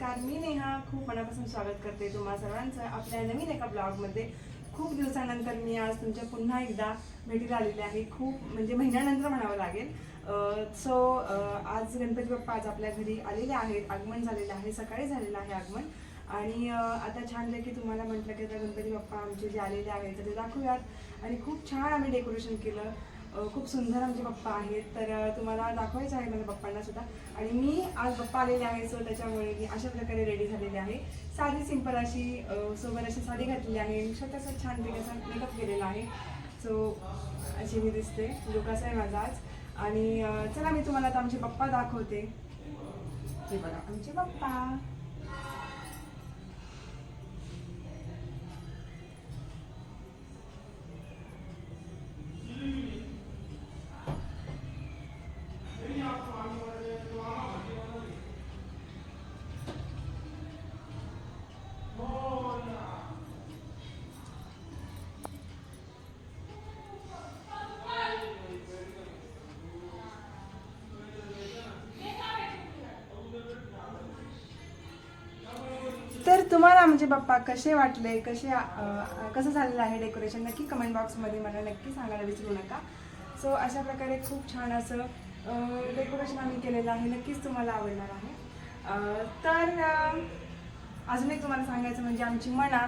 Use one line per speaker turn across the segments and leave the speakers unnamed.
नमस्कार मी नेहा. खूप मनापासून स्वागत करते तुम्हा सर्वांचं आपल्या नवीन एका ब्लॉगमध्ये. खूप दिवसानंतर मी आज तुमच्या पुन्हा एकदा भेटीला आलेले आहे. खूप म्हणजे महिन्यानंतर म्हणावं लागेल. सो आज गणपती बाप्पा आज आपल्या घरी आलेले आहेत. आगमन झालेलं आहे. सकाळी झालेलं आहे आगमन. आणि आता छान की तुम्हाला म्हटलं की आता गणपती बाप्पा आमचे जे आलेले आहेत तर ते दाखवूयात. आणि खूप छान आम्ही डेकोरेशन केलं. खूप सुंदर आमचे पप्पा आहेत. तर तुम्हाला दाखवायचं आहे माझ्या पप्पांना सुद्धा. आणि मी आज पप्पा आलेले आहे सो त्याच्यामुळे मी अशा प्रकारे रेडी झालेले आहे. साधी सिंपल अशी सोबत अशी साडी घातलेली आहे. छोटासा छान असा मेकअप केलेला आहे. सो अशी मी दिसते. लुक असा आहे माझा आज. आणि चला मी तुम्हाला आता आमचे पप्पा दाखवते. हे बघा आमचे पप्पा. तुम्हाला म्हणजे बाप्पा कसे वाटले? कसे कसं झालेलं आहे डेकोरेशन नक्की कमेंट बॉक्समध्ये मला नक्की सांगायला विसरू नका. सो अशा प्रकारे खूप छान असं डेकोरेशन आम्ही केलेलं आहे. नक्कीच तुम्हाला आवडणार आहे. तर अजून एक तुम्हाला सांगायचं म्हणजे आमची मना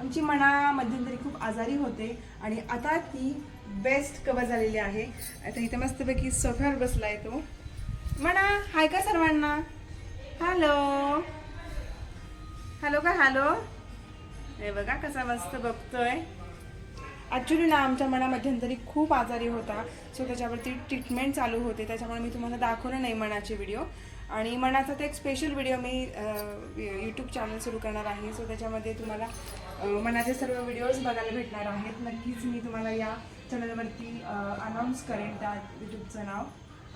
आमची मना मध्यंतरी खूप आजारी होते आणि आता ती बेस्ट कवर झालेली आहे. आता इथे मस्तपैकी सोफ्यावर बसला आहे तो. म्हणा हाय का सर्वांना? हॅलो हॅलो का हॅलो हे बघा कसा मस्त बघतोय. ॲक्च्युली ना आमच्या मना मध्यंतरी खूप आजारी होता. सो त्याच्यावरती ट्रीटमेंट चालू होते. त्याच्यामुळे मी तुम्हाला दाखवलं नाही मनाचे व्हिडिओ आणि मनाचा ते एक स्पेशल व्हिडिओ मी यूट्यूब चॅनल सुरू करणार आहे. सो त्याच्यामध्ये तुम्हाला मनाचे सर्व व्हिडिओज बघायला भेटणार आहेत. नक्कीच मी तुम्हाला या चॅनलवरती अनाऊन्स करेन त्या यूट्यूबचं नाव.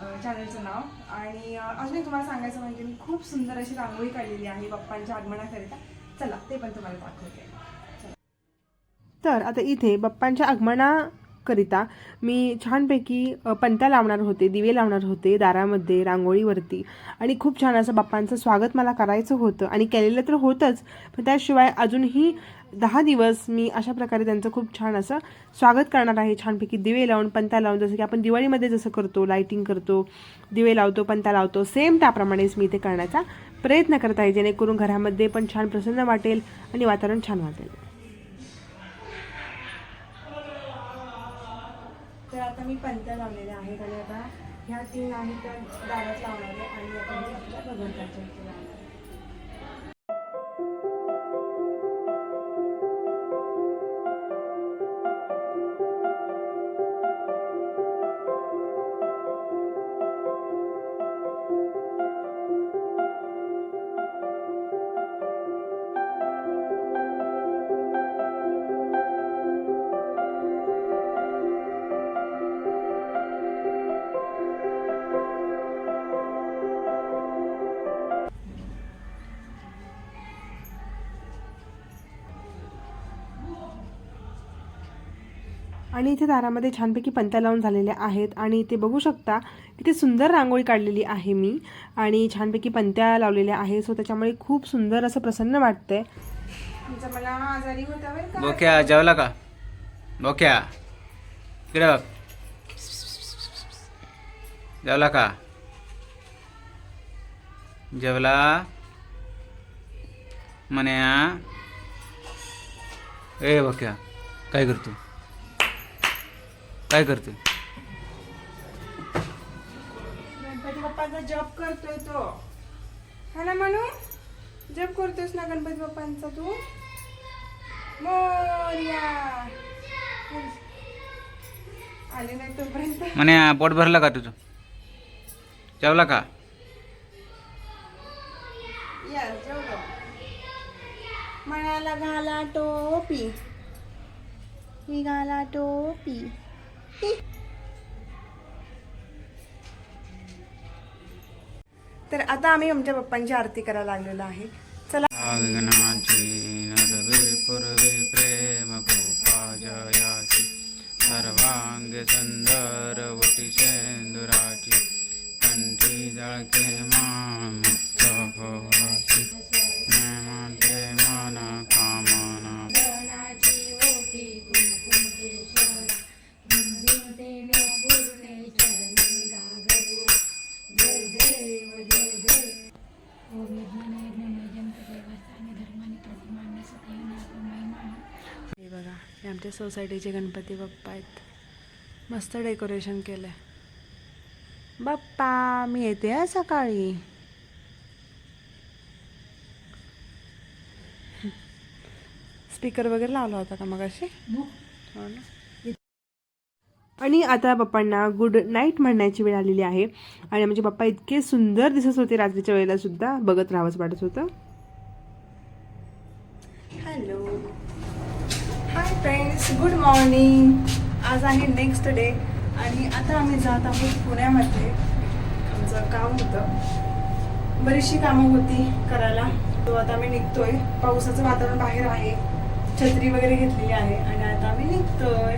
चॅनलचं नाव. आणि अजून एक तुम्हाला सांगायचं म्हणजे मी खूप सुंदर अशी रांगोळी काढलेली आहे बाप्पांच्या आगमनाकरिता. चला ते पण तुम्हाला दाखवते.
तर आता इथे बाप्पांच्या करिता मी छानपैकी अ, पंत्या लावणार होते दिवे लावणार होते दारामध्ये रांगोळीवरती. आणि खूप छान असं बाप्पांचं स्वागत मला करायचं होतं. आणि केलेलं तर होतंच पण त्याशिवाय अजूनही दहा दिवस मी अशा प्रकारे त्यांचं खूप छान असं स्वागत करणार आहे. छानपैकी दिवे लावून पंत्या लावून जसं की आपण दिवाळीमध्ये जसं करतो लाईटिंग करतो दिवे लावतो पंत्या लावतो सेम त्याप्रमाणेच मी ते करण्याचा प्रयत्न करत आहे. जेणेकरून घरामध्ये पण छान प्रसन्न वाटेल आणि वातावरण छान वाटेल.
तर आता मी पंत्या लावलेल्या आहेत आणि आता ह्या तीन आहेत त्या दारात लावणार आहे आणि आता मी आपल्या भगवंताच्या
आणि इथे दारामध्ये छानपैकी पंत्या लावून झालेल्या आहेत. आणि इथे बघू शकता इथे सुंदर रांगोळी काढलेली आहे मी. आणि छानपैकी पंत्या लावलेल्या आहे सो त्याच्यामुळे खूप सुंदर असं प्रसन्न वाटतंय.
मला आजारी होता
बोक्या जेवला का? बोक्या इकडे बघ. जेवला का? जेवला? म्हण्या ए बोक्या काय करतो? काय करतो
गणपती बाप्पाचा जॉब करतोय तो. हा ना म्हणू जॉब करतोयस ना गणपती बाप्पांचा तू? मोर्या. आले नाही तोपर्यंत.
म्हण्या पोट भरलं का तुझं? जेवला का?
या जेवलो. मनाला घाला टोपी. ही घाला टोपी. तर आता आम्ही आमच्या पप्पांची आरती करायला लागलेलो आहे. चला.
आगनाची नरवे प्रेम सर्वांग
आमच्या सोसायटीचे गणपती बाप्पा आहेत. मस्त डेकोरेशन केलं आहे बाप्पा मी येते हा सकाळी. स्पीकर वगैरे लावला होता का मग अशी हो ना.
आणि आता पप्पांना गुड नाईट म्हणण्याची वेळ आलेली आहे. आणि आमचे पप्पा इतके सुंदर दिसत होते रात्रीच्या वेळेला सुद्धा. बघत राहावंच वाटत होतं.
Hello hi friends good morning आज आहे नेक्स्ट डे आणि आता आम्ही जात आहोत पुण्यामध्ये. आमचं काम होतं. बरीचशी कामं होती करायला. तो आता आम्ही निघतोय. पावसाचं वातावरण बाहेर आहे. छत्री वगैरे घेतलेली आहे आणि आता आम्ही निघतोय.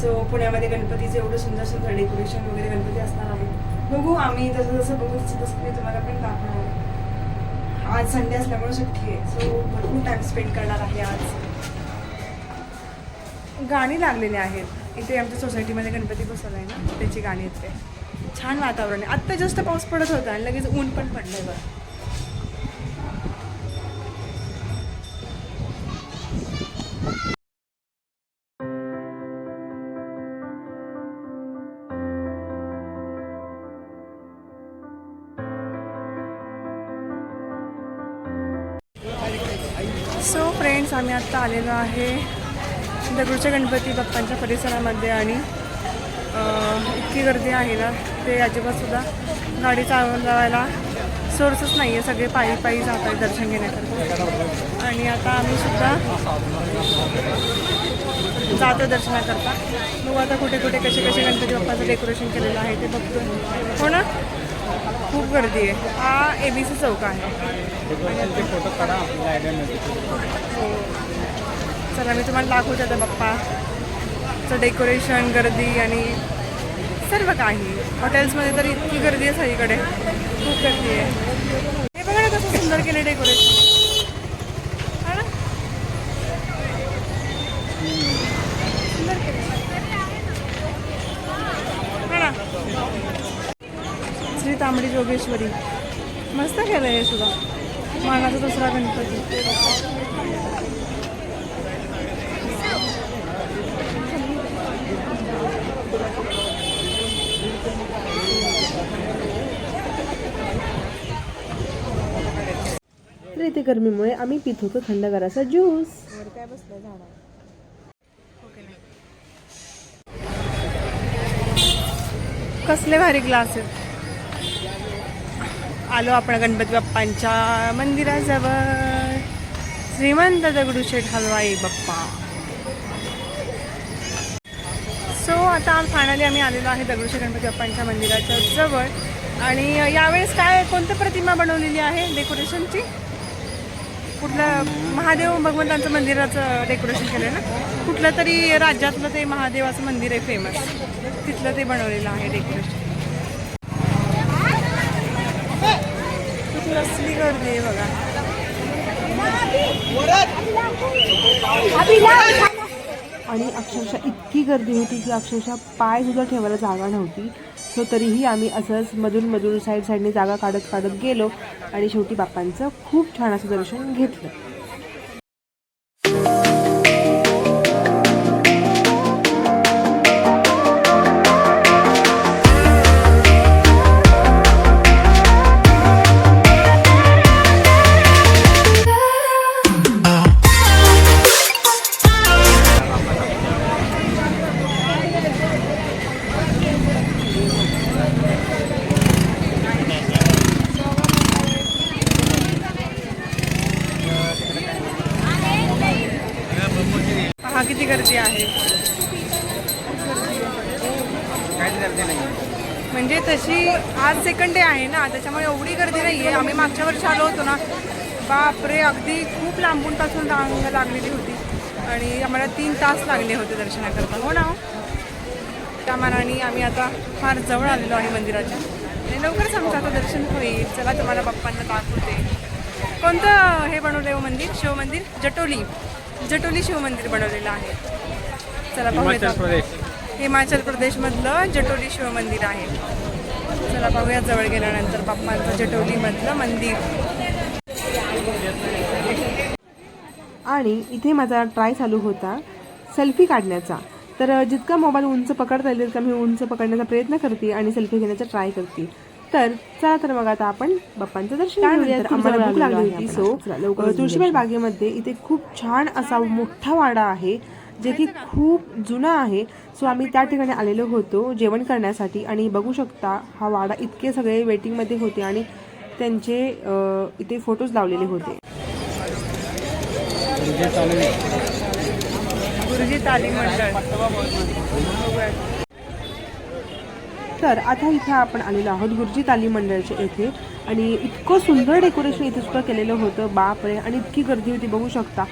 सो पुण्यामध्ये गणपतीचं एवढं सुंदर सुंदर डेकोरेशन वगैरे गणपती असणार आहे. बघू आम्ही जसं जसं बघू तसं तसं मी तुम्हाला पण दाखवणार आज संडे असल्यामुळे सुट्टी आहे. सो भरपूर टाइम स्पेंड करणार आहे आज. गाणी लागलेली आहेत. इथे आमच्या सोसायटीमध्ये गणपती बसवला आहे ना त्याची गाणी येते छान वातावरण आहे. आत्ता जास्त पाऊस पडत होता आणि लगेच ऊन पण पडलंय बरं फ्रेंड्स आम्ही आत्ता आलेलो आहे दगडूच्या गणपती बाप्पांच्या परिसरामध्ये आणि इतकी गर्दी आहे ना ते अजिबातसुद्धा गाडी चालवायला सोर्सच नाही आहे सगळे पायी पायी जात आहेत दर्शन घेण्याकरता. आणि आता आम्ही सुद्धा जातो दर्शनाकरता. बघू आता कुठे कुठे कसे कसे गणपती बाप्पाचं डेकोरेशन केलेलं आहे ते बघतो. हो ना? खूप गर्दी आहे. हा ए बी सी चौक आहे. चला मी तुम्हाला दाखवते आता बाप्पाचं डेकोरेशन गर्दी आणि सर्व काही. हॉटेल्समध्ये तर इतकी गर्दी आहे सगळीकडे. खूप गर्दी आहे. हे बघा कसं सुंदर केलं डेकोरेशन हा ना सुंदर केलं हा ना श्री तांबडी जोगेश्वरी. मस्त केलं हे सुद्धा. मानाचा दुसरा गणपती.
इथे गरमीमुळे आम्ही पित होतो थंडगाराचा ज्यूस.
कसले भारी ग्लास आहेत. आलो आपण गणपती बाप्पांच्या मंदिराजवळ. श्रीमंत दगडूशेठ हलवाई बाप्पा. सो आता फायनली आम्ही आलेलो आहे दगडूशेठ गणपती बाप्पांच्या मंदिराच्या जवळ. आणि यावेळेस काय कोणती प्रतिमा बनवलेली आहे डेकोरेशनची कुठलं महादेव भगवंतांचं मंदिराचं डेकोरेशन केलं आहे ना? कुठलं तरी राज्यातलं ते महादेवाचं मंदिर आहे फेमस तिथलं ते बनवलेलं आहे डेकोरेशन कसली गर्दी आहे बघा.
आणि अक्षरशः इतकी गर्दी होती की अक्षरशः पाय सुद्धा ठेवायला जागा नव्हती. सो तरीही आम्ही असंच मधून मधून साईड साईडने जागा काढत काढत गेलो आणि शेवटी बाप्पांचं खूप छान असं दर्शन घेतलं.
गर्दी
नाही
म्हणजे तशी आज सेकंड डे आहे ना त्याच्यामुळे एवढी गर्दी नाही आहे. आम्ही मागच्या वर्षी आलो होतो ना बापरे अगदी खूप लांबून पासून रांग लागलेली होती. आणि आम्हाला तीन तास लागले होते दर्शनाकरता. हो ना हो? त्या मानाने आम्ही आता फार जवळ आलेलो आहे मंदिराच्या. आणि लवकरच आमचं आता दर्शन होईल. चला तुम्हाला बाप्पांना दाखवते कोणतं हे बनवलं आहे मंदिर? शिव मंदिर? जटोली. जटोली शिव मंदिर बनवलेलं आहे. चला पाहूयात
हिमाचल
प्रदेशमधलं जटोली शिव मंदिर आहे. चला पाहूया जवळ गेल्यानंतर बाप्पांचं जटोलीमधलं मंदिर.
आणि इथे माझा ट्राय चालू होता सेल्फी काढण्याचा. तर जितका मोबाईल उंच पकडता येईल तितका मी उंच पकडण्याचा प्रयत्न करते आणि सेल्फी घेण्याचा ट्राय करते. तर चला तर मग आता आपण बाप्पांचं दर्शन लागली होती सो तुळशीबाई बागेमध्ये इथे खूप छान असा मोठा वाडा आहे. जे की खूप जुना आहे. सो आम्ही त्या ठिकाणी आलेलो होतो जेवण करण्यासाठी आणि बघू शकता हा वाडा इतके सगळे वेटिंगमध्ये होते आणि त्यांचे इथे फोटोज लावलेले होते.
गुरुजी तालीम
तर आता इथे आपण आलेलो आहोत गुरुजी तालीम मंडळाच्या येथे. आणि इतकं सुंदर डेकोरेशन इथे सुद्धा केलेलं होतं. बापरे आणि इतकी गर्दी होती. बघू शकता.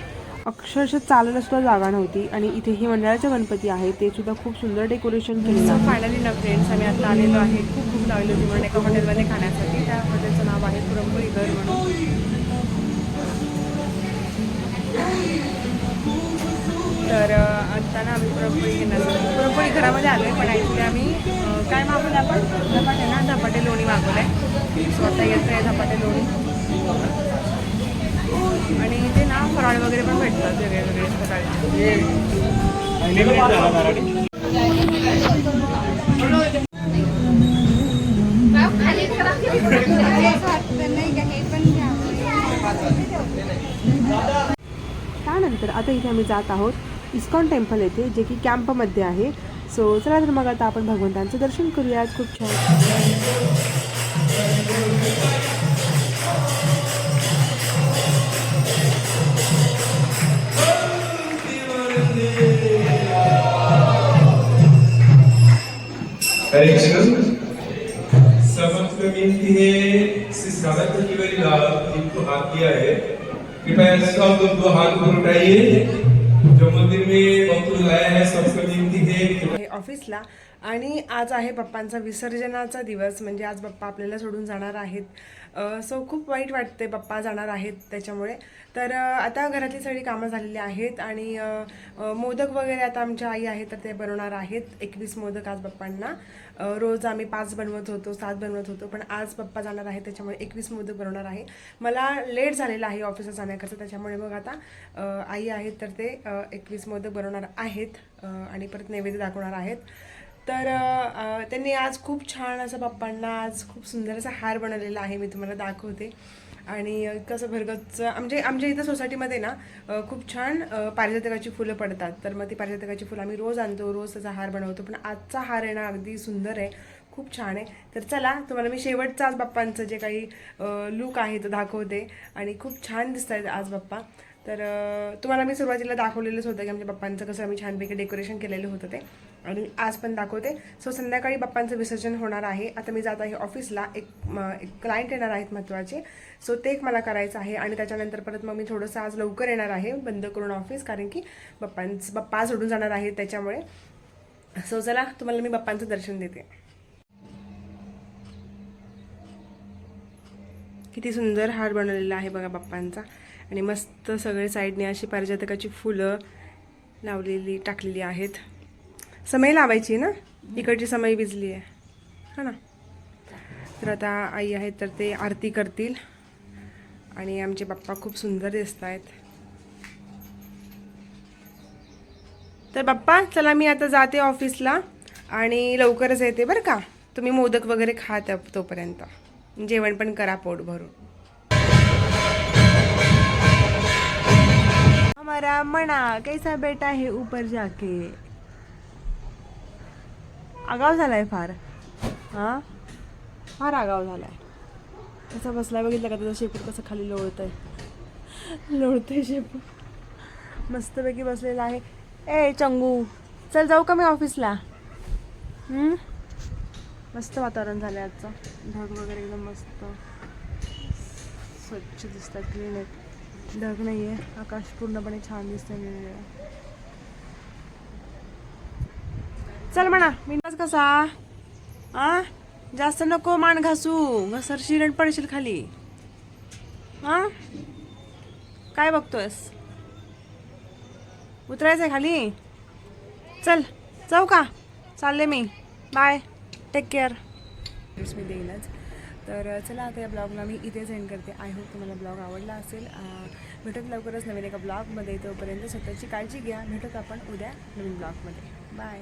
अक्षरशः चालायला सुद्धा जागा नव्हती आणि इथे हे मंडळाचे गणपती आहे ते सुद्धा खूप सुंदर डेकोरेशन केलेलं
फायनली ना फ्रेंड्स आम्ही आता आलेलो आहे. खूप खूप लागली होती म्हणून एका हॉटेलमध्ये खाण्यासाठी. त्या हॉटेलचं नाव आहे पुरणपोळी घर म्हणून. तर आता ना आम्ही पुरणपोळी घेणार पुरणपोळी घरामध्ये आलो आहे पण ॲक्च्युली आम्ही. काय मागवलं आपण? धपाटे ना? झपाटे लोणी मागवलं आहे स्वतः आता येतं आहे झपाटे लोणी. आणि इथे ना फराळ वगैरे पण भेटतात वेगळे वेगळे
त्यानंतर आता इथे आम्ही जात आहोत इस्कॉन टेम्पल येथे जे की कॅम्पमध्ये आहे. सो चला तर मग आता आपण भगवंतांचं दर्शन करूयात. खूप छान.
Hare समस्त विनती है श्री सावित्री की मेरी लाल हाथ दिया है कृपया सब लोग दो हाथ ऊपर उठाइए जो मंदिर में भक्त लोग आए सबसे विनती है
ऑफिसला. आणि आज आहे पप्पांचा विसर्जनाचा दिवस म्हणजे आज पप्पा आपल्याला सोडून जाणार आहेत. सो खूप वाईट वाटते पप्पा जाणार आहेत त्याच्यामुळे. तर आता घरातली सगळी कामं झालेली आहेत आणि मोदक वगैरे आता आमच्या आई आहेत तर ते बनवणार आहेत. एकवीस मोदक आज पप्पांना. रोज आम्ही पाच बनवत होतो सात बनवत होतो पण आज पप्पा जाणार आहेत त्याच्यामुळे एकवीस मोदक बनवणार आहे. मला लेट झालेला आहे ऑफिसला जाण्याकरता त्याच्यामुळे मग आता आई आहेत तर ते एकवीस मोदक बनवणार आहेत आणि परत नैवेद्य दाखवणार आहेत. तर त्यांनी आज खूप छान असं पप्पांना आज खूप सुंदर असा हार बनवलेला आहे मी तुम्हाला दाखवते. आणि कसं भरगतचं म्हणजे आमच्या इथं सोसायटीमध्ये ना खूप छान पारिजातकाची फुलं पडतात. तर मग ती पारिजातकाची फुलं आम्ही रोज आणतो रोज त्याचा हार बनवतो. पण आजचा हार आहे ना अगदी सुंदर आहे खूप छान आहे. तर चला तुम्हाला मी शेवटचा आज बाप्पांचं जे काही लुक आहे तो दाखवते. आणि खूप छान दिसत आहेत आज बाप्पा तर तुम्हाला मी सुरुवातीला दाखवलेलंच होतं की आमच्या बाप्पांचं कसं आम्ही छानपैकी डेकोरेशन केलेलं होतं ते. आणि आज पण दाखवते. सो संध्याकाळी बाप्पांचं विसर्जन होणार आहे. आता मी जात आहे ऑफिसला. एक म, एक क्लायंट येणार आहेत महत्त्वाचे. सो ते एक मला करायचं आहे आणि त्याच्यानंतर परत मग मी थोडंसं आज लवकर येणार आहे. बंद करून ऑफिस कारण की बाप्पांचं बाप्पा सोडून जाणार आहे त्याच्यामुळे. सो चला तुम्हाला मी बाप्पांचं दर्शन देते. किती सुंदर हार बनवलेला आहे बघा बाप्पांचा. आणि मस्त सगळे साईडने अशी पारिजातकाची फुलं लावलेली टाकलेली आहेत. समई लावायची ना? इकडची समई भिजली आहे. हा ना? तर आता आई आहेत तर ते आरती करतील. आणि आमचे बाप्पा खूप सुंदर दिसत आहेत. तर बाप्पा चला मी आता जाते ऑफिसला आणि लवकरच येते बरं का? तुम्ही मोदक वगैरे खा त्या तोपर्यंत. जेवण पण करा पोट भरून. हमारा मना कैसा बेटा है ऊपर जाके? आगाव झालाय फार. हा? फार आगाव झालाय. कसा बसलाय बघितलं का त्याचा शेपूट कसं खाली लोळत आहे लोळतंय शेपूट. मस्तपैकी बसलेला आहे. ए चंगू चल जाऊ का मी ऑफिसला? हम्म? मस्त वातावरण झालं आजचं. ढग वगैरे एकदम मस्त. स्वच्छ दिसतात क्लीन आहेत. ढग नाही आहे आकाश पूर्णपणे छान दिसतंय निळनिळं. चल म्हणा मिनाज कसा आ? जास्त नको मान घासू. घसरशील आणि पडशील खाली. हा काय बघतोयस? उतरायचंय खाली? चल जाऊ का? चालले मी. बाय. टेक केअर मी देईलच. तर चला आता या ब्लॉगला मी इथेच एंड करते. आय होप तुम्हाला ब्लॉग आवडला असेल. भेटत लवकरच नवीन एका ब्लॉगमध्ये. तोपर्यंत स्वतःची काळजी घ्या. भेटत आपण उद्या नवीन ब्लॉगमध्ये. बाय